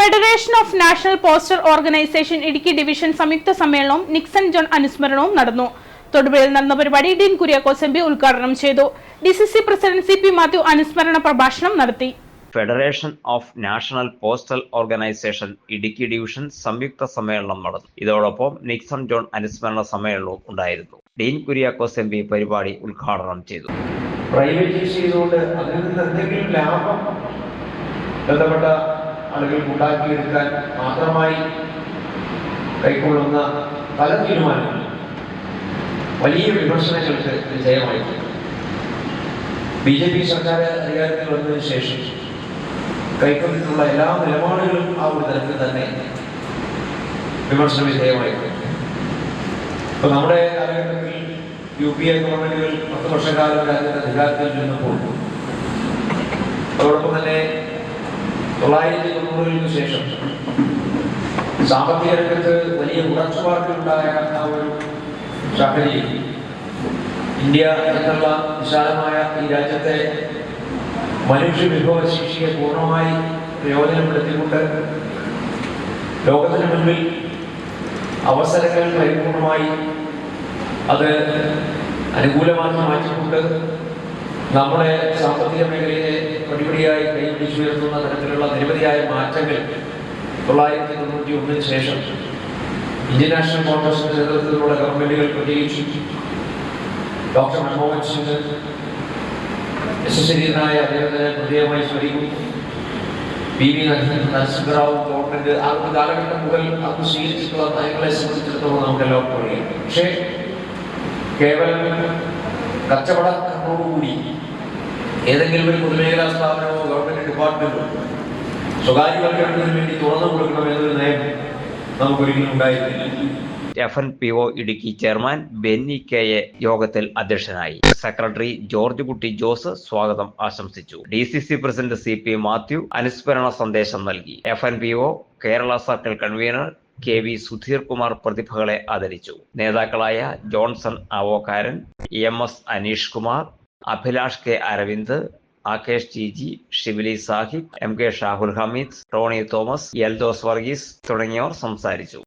Federation of national postal organisation Idukki division സംയുക്ത സമ്മേളനവും Nixon John അനുസ്മരണവും നടന്നു. തൊടുപുഴയിൽ നടന്ന പരിപാടി ഡീൻ കുര്യാക്കോസ് എം പി ഉദ്ഘാടനം ചെയ്തു. D C C president C P Mathew അനുസ്മരണ പ്രഭാഷണം നടത്തി. Federation of national postal organisation Idukki division സംയുക്ത സമ്മേളനം നടന്നു. ഇതോടൊപ്പം നിക്സൺ ജോൺ അനുസ്മരണ സമ്മേളനവും ഉണ്ടായിരുന്നു. ഡീൻ കുര്യാക്കോസ് എം പി പരിപാടി ഉദ്ഘാടനം ചെയ്തു. പ്രൈവറ്റ് ചെയ്തുകൊണ്ട് അതിൽ നിന്ന് എന്തെങ്കിലും ലാഭം ബന്ധപ്പെട്ട ആളുകൾക്ക് ഉണ്ടാക്കിയെടുക്കാൻ മാത്രമായി കൈക്കൊള്ളുന്ന പല തീരുമാനങ്ങളും വലിയ വിമർശനങ്ങൾക്ക് വിധേയമായിട്ടുണ്ട് ബി ജെ പി സർക്കാർ അധികാരത്തിൽ വന്നതിന് ശേഷം കൈക്കൊണ്ടിട്ടുള്ള എല്ലാ നിലപാടുകളും ആ ഒരു തരത്തിൽ തന്നെ വിമർശന വിധേയമായി ഇപ്പൊ നമ്മുടെ കാലഘട്ടത്തിൽ യു പി എ ഗവൺമെന്റുകൾ പത്ത് വർഷക്കാലം രാജ്യത്തെ അധികാരത്തിൽ നിന്നപ്പോൾ അതോടൊപ്പം തന്നെ തൊള്ളായിരത്തി തൊണ്ണൂറുകൾക്ക് ശേഷം സാമ്പത്തിക രംഗത്ത് വലിയ ഉറച്ചുപാടുകളുണ്ടായ ആ ഒരു സാഹചര്യം ഇന്ത്യ എന്നുള്ള വിശാലമായ ഈ രാജ്യത്തെ മനുഷ്യ വിഭവശേഷിയെ പൂർണമായി പ്രയോജനപ്പെടുത്തിക്കൊണ്ട് ലോകത്തിന് മുന്നിൽ അവസരങ്ങൾ പരിപൂർണമായി അത് അനുകൂലമാക്കി മാറ്റിക്കൊണ്ട് നമ്മുടെ സാമ്പത്തിക മേഖലയെ പടിപടിയായി കൈപിടിച്ചുയർത്തുന്ന തരത്തിലുള്ള നിരവധിയായ മാറ്റങ്ങൾ തൊള്ളായിരത്തി തൊണ്ണൂറ്റി ഒന്നിന് ശേഷം ഇന്ത്യൻ നാഷണൽ കോൺഗ്രസിന്റെ നേതൃത്വത്തിലുള്ള ഗവൺമെന്റുകൾ പ്രത്യേകിച്ചും ഡോക്ടർ മൻമോഹൻ സിംഗ് യശസ്വരീയനായ അദ്ദേഹത്തിന് പ്രത്യേകമായി സ്മരിക്കും. പി വി നരസിംഹറാവു ഗവൺമെന്റ് ആ ഒരു കാലഘട്ടം മുതൽ അത് സ്വീകരിച്ചിട്ടുള്ള നയങ്ങളെ സംബന്ധിച്ചിടത്തോളം നമുക്ക് എല്ലാവർക്കും അറിയാം. പക്ഷേ കേവലം കച്ചവടത്തോടുകൂടി ഏതെങ്കിലും ഒരു പൊതുമേഖലാ സ്ഥാപനമോ ഗവൺമെന്റ് ഡിപ്പാർട്ട്മെന്റോ സ്വകാര്യവൽക്കരണത്തിന് വേണ്ടി തുറന്നു കൊടുക്കണം എന്നൊരു നയം നമുക്കൊരിക്കലും ഉണ്ടായിരുന്നില്ല. F N P O Idukki chairman Benny K A യോഗത്തിൽ അധ്യക്ഷനായി. സെക്രട്ടറി ജോർജ് കുട്ടി ജോസ് സ്വാഗതം ആശംസിച്ചു. D C C president C P Mathew അനുസ്മരണ സന്ദേശം നൽകി. F N P O Kerala circle convener K V Sudheer Kumar പ്രതിഭകളെ ആദരിച്ചു. നേതാക്കളായ Johnson Avokkaran M S Aneesh Kumar Abhilash K Aravind Akesh G G Shibili Sahib M K Shahul Hameed Tony Thomas Eldhose Varghese തുടങ്ങിയവർ സംസാരിച്ചു.